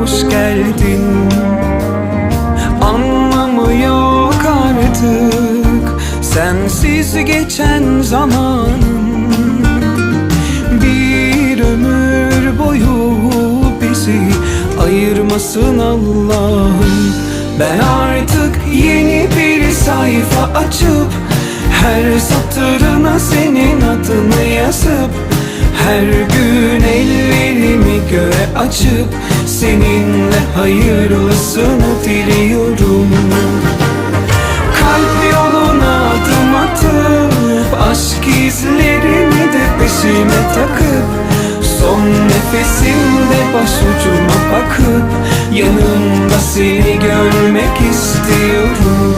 hoş geldin. Anlamı yok artık Sensiz geçen zamanım Bir ömür boyu bizi ayırmasın Allah'ım. Ben artık yeni bir sayfa açıp Her satırına senin adını yazıp Her gün ellerimi göğe açıp Seninle hayırlısını diliyorum. Kalp yoluna adım atıp Aşk izlerini de peşime takıp Son nefesimde başucuma bakıp Yanımda seni görmek istiyorum